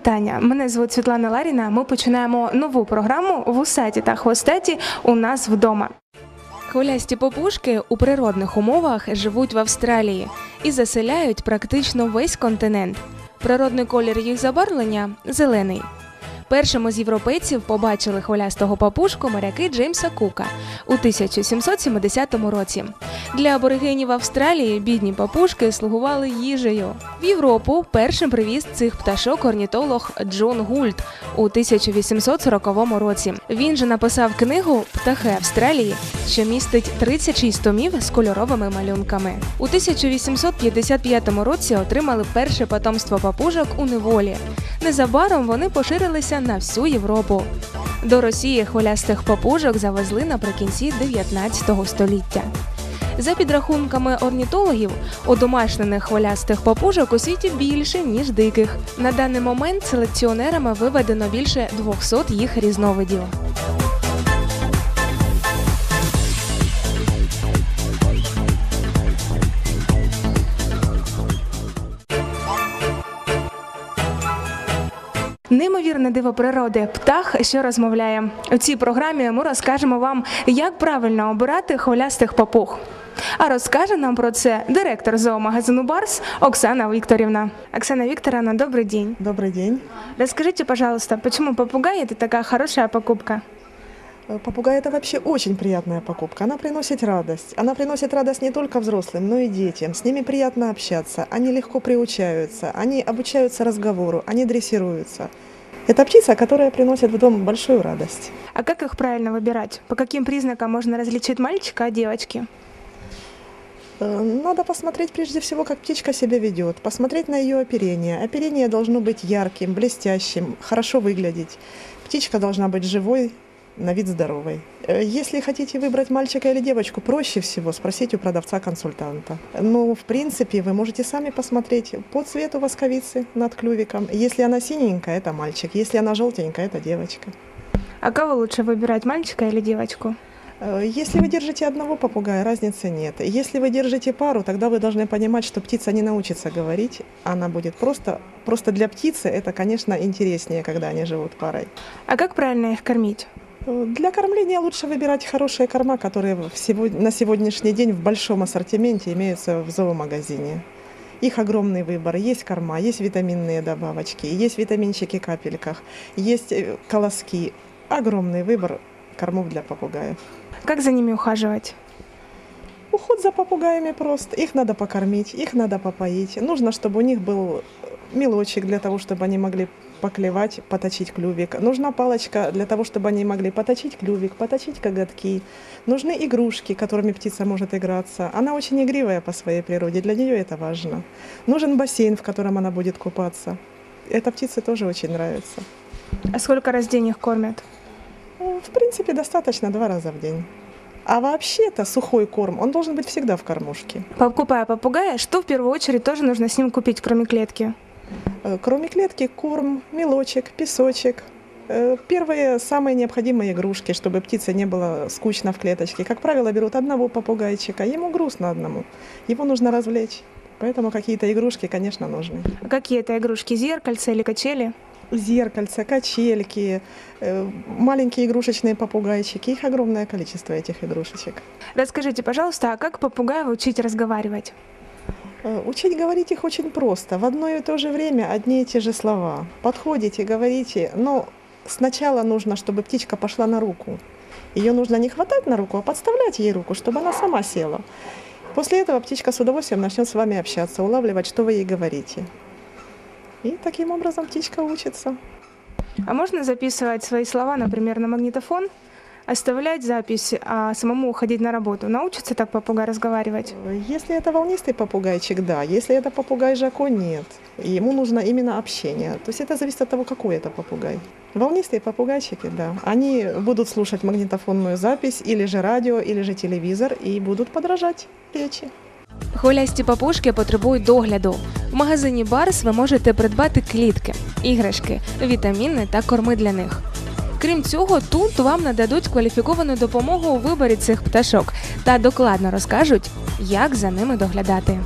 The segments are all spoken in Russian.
Вітання. Мене звуть Світлана Ларіна. Ми починаємо нову програму в усеті та хвостеті у нас вдома. Хвилясті попушки у природних умовах живуть в Австралії і заселяють практично весь континент. Природний колір їх забарвлення зелений. Першими з європейців побачили хвилястого папушку моряки Джеймса Кука у 1770 році. Для аборигенів Австралії бідні папушки слугували їжею. В Європу першим привіз цих пташок орнітолог Джон Гульт у 1840 році. Він же написав книгу Птахи Австралії, що містить 36 томів з кольоровими малюнками. У 1855 році отримали перше потомство папужок у неволі. Незабаром вони поширилися на всю Європу. До Росії хвилястих папужок завезли наприкінці 19 століття. За підрахунками орнітологів, одомашнених хвилястих папужок у світі більше, ніж диких. На даний момент селекціонерами виведено більше 200 їх різновидів. Неймовірне диво природи птах, що розмовляє. У цій програмі ми розкажемо вам, як правильно обирати хвилястих папуг. А розкаже нам про це директор зоомагазину Барс Оксана Викторівна. Оксана Викторовна, добрый день. Добрый день. Расскажите, пожалуйста, почему попугай это такая хорошая покупка? Э, Попугай это вообще очень приятная покупка. Она приносит радость. Она приносит радость не только взрослым, но и детям. С ними приятно общаться. Они легко приучаются. Они обучаются разговору. Они дрессируются. Это птица, которая приносит в дом большую радость. А как их правильно выбирать? По каким признакам можно различить мальчика от девочки? Э, Надо посмотреть прежде всего, как птичка себя ведет, посмотреть на ее оперение. Оперение должно быть ярким, блестящим, хорошо выглядеть. Птичка должна быть живой, на вид здоровой. Э, Если хотите выбрать мальчика или девочку, проще всего спросить у продавца-консультанта. Но, в принципе, вы можете сами посмотреть по цвету восковицы над клювиком. Если она синенькая, это мальчик. Если она желтенькая, это девочка. А кого лучше выбирать, мальчика или девочку? Э, Если вы держите одного попугая, разницы нет. Если вы держите пару, тогда вы должны понимать, что птица не научится говорить. Она будет просто... Просто для птицы это, конечно, интереснее, когда они живут парой. А как правильно их кормить? Э, Для кормления лучше выбирать хорошие корма, которые на сегодняшний день в большом ассортименте имеются в зоомагазине. Их огромный выбор. Есть корма, есть витаминные добавочки, есть витаминчики в капельках, есть э, колоски. Огромный выбор кормов для попугаев. Как за ними ухаживать? Уход за попугаями прост. Их надо покормить, их надо попоить. Нужно, чтобы у них был мелочек для того, чтобы они могли поклевать, поточить клювик. Нужна палочка для того, чтобы они могли поточить клювик, поточить коготки. Нужны игрушки, которыми птица может играться. Она очень игривая по своей природе, для нее это важно. Нужен бассейн, в котором она будет купаться. Это птице тоже очень нравится. А сколько раз в день их кормят? В принципе, достаточно два раза в день. А вообще-то сухой корм, он должен быть всегда в кормушке. Покупая попугая, что в первую очередь тоже нужно с ним купить, кроме клетки? Э, Кроме клетки, корм, мелочек, песочек. Э, Первые самые необходимые игрушки, чтобы птице не было скучно в клеточке. Как правило, берут одного попугайчика, ему грустно одному, его нужно развлечь. Поэтому какие-то игрушки, конечно, нужны. А какие это игрушки? Зеркальца или качели? Зеркальца, качельки, э, маленькие игрушечные попугайчики. Их огромное количество, этих игрушечек. Расскажите, пожалуйста, а как попугая учить разговаривать? Э, Учить говорить их очень просто. В одно и то же время одни и те же слова. Подходите, говорите, но сначала нужно, чтобы птичка пошла на руку. Ее нужно не хватать на руку, а подставлять ей руку, чтобы она сама села. После этого птичка с удовольствием начнет с вами общаться, улавливать, что вы ей говорите. И таким образом птичка учится. А можно записывать свои слова, например, на магнитофон, оставлять запись, а самому уходить на работу? Научится так попугай разговаривать? Э, Если это волнистый попугайчик, да. Если это попугай Жако, нет. И Ему нужно именно общение. То есть это зависит от того, какой это попугай. Волнистые попугайчики, да. Они будут слушать магнитофонную запись, или же радио, или же телевизор, и будут подражать речи. Хвилясті папушки потребують догляду. В магазині Барс ви можете придбати клітки, іграшки, вітаміни та корми для них. Крім цього, тут вам нададуть кваліфіковану допомогу у виборі цих пташок та докладно розкажуть, як за ними доглядати.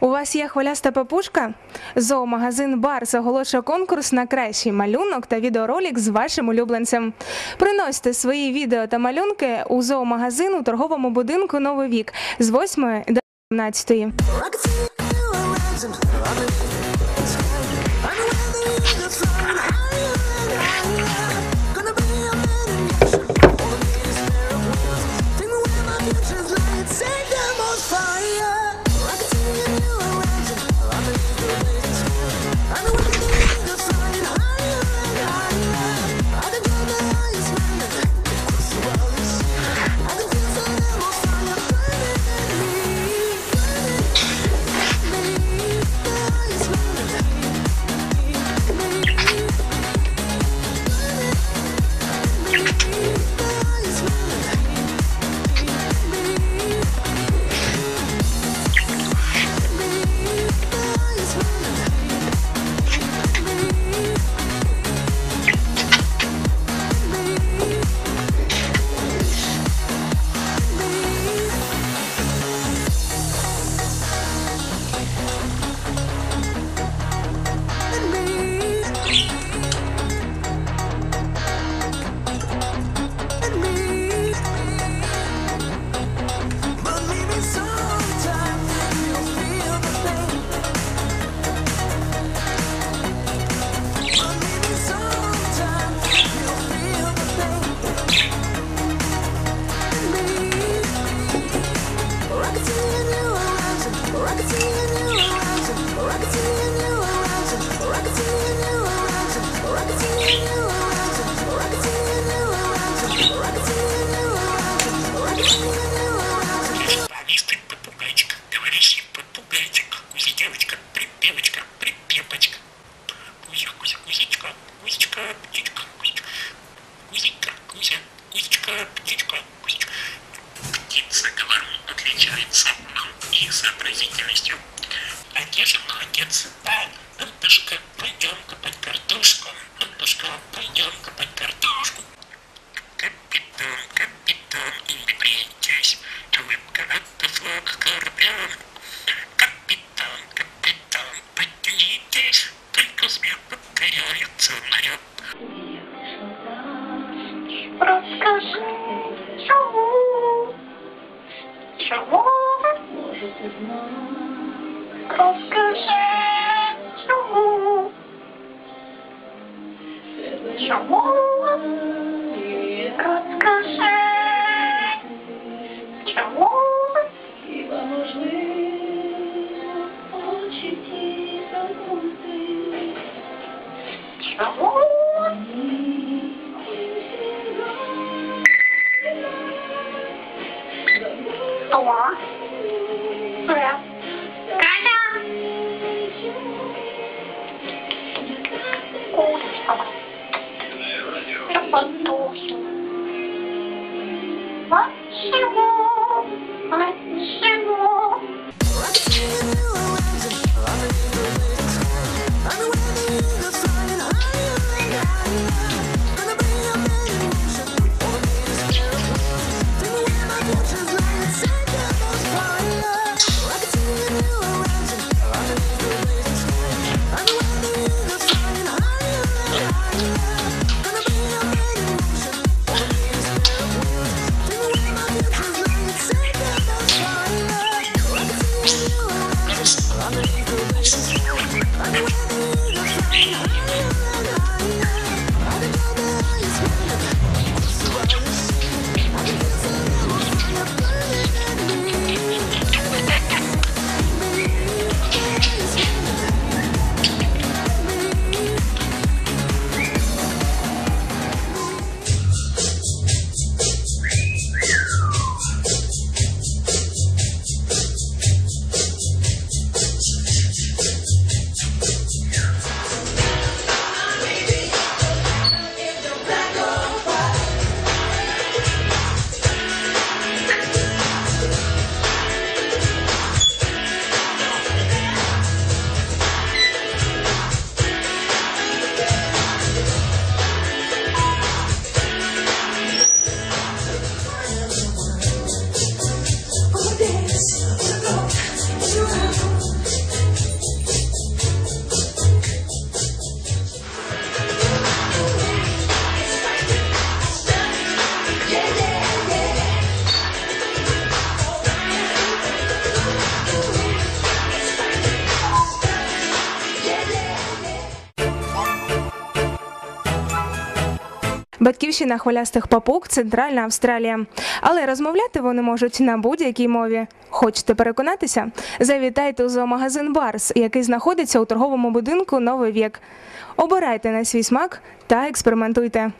У вас є хвиляста папушка? Зоомагазин Барс оголошує конкурс на кращий малюнок та відеоролик з вашим улюбленцем. Приносьте свої відео та малюнки у зоомагазин у торговому будинку Новий вік з 8 до Надцятої. Hello? Shadow, Батьківщина хвилястих папуг Центральна Австралія. Але розмовляти вони можуть на будь-якій мові. Хочете переконатися? Завітайте у зоомагазин Барс, який знаходиться у торговому будинку Новий вік. Обирайте на свій смак та експериментуйте.